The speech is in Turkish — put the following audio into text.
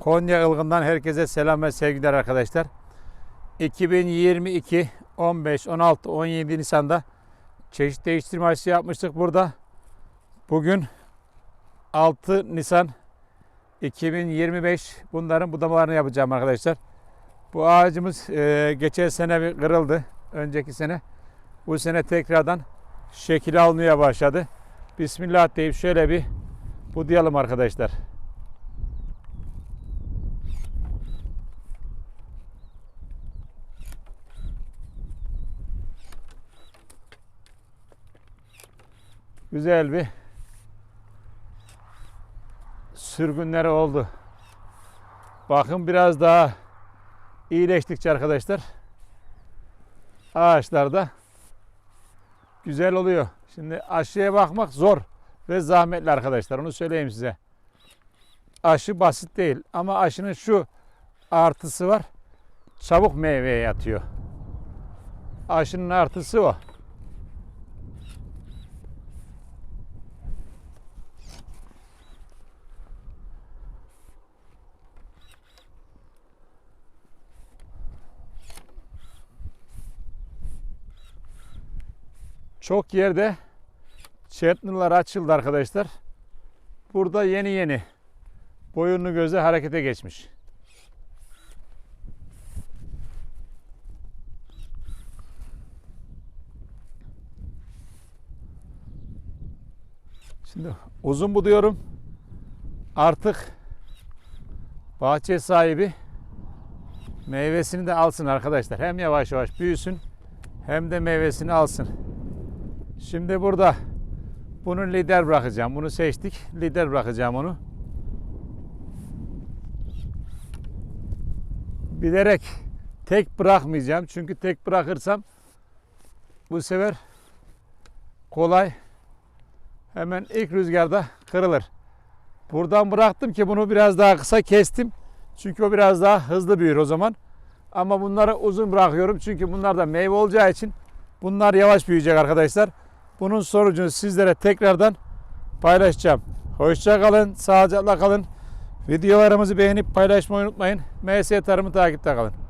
Konya Ilgın'dan herkese selam ve sevgiler arkadaşlar. 2022 15, 16, 17 Nisan'da çeşit değiştirme aşısı yapmıştık burada. Bugün 6 Nisan 2025 bunların budamalarını yapacağım arkadaşlar. Bu ağacımız e, geçen sene bir kırıldı. Önceki sene. Bu sene tekrardan şekil almaya başladı. Bismillah deyip şöyle bir budayalım arkadaşlar. Güzel bir sürgünleri oldu. Bakın biraz daha iyileştikçe arkadaşlar ağaçlarda güzel oluyor. Şimdi aşıya bakmak zor ve zahmetli arkadaşlar. Onu söyleyeyim size. Aşı basit değil ama aşının şu artısı var. Çabuk meyveye yatıyor. Aşının artısı o. Çok yerde çetnurlar açıldı arkadaşlar. Burada yeni yeni boyunlu göze harekete geçmiş. Şimdi uzun buduyorum. Artık bahçe sahibi meyvesini de alsın arkadaşlar. Hem yavaş yavaş büyüsün hem de meyvesini alsın. Şimdi burada bunu lider bırakacağım. Bunu seçtik. Lider bırakacağım onu. Bilerek tek bırakmayacağım. Çünkü tek bırakırsam bu sefer kolay hemen ilk rüzgarda kırılır. Buradan bıraktım ki bunu biraz daha kısa kestim. Çünkü o biraz daha hızlı büyür o zaman. Ama bunları uzun bırakıyorum. Çünkü bunlar da meyve olacağı için bunlar yavaş büyüyecek arkadaşlar. Bunun sonucunu sizlere tekrardan paylaşacağım. Hoşça kalın, sağlıcakla kalın. Videolarımızı beğenip paylaşmayı unutmayın. MS Tarım'ı takipte kalın.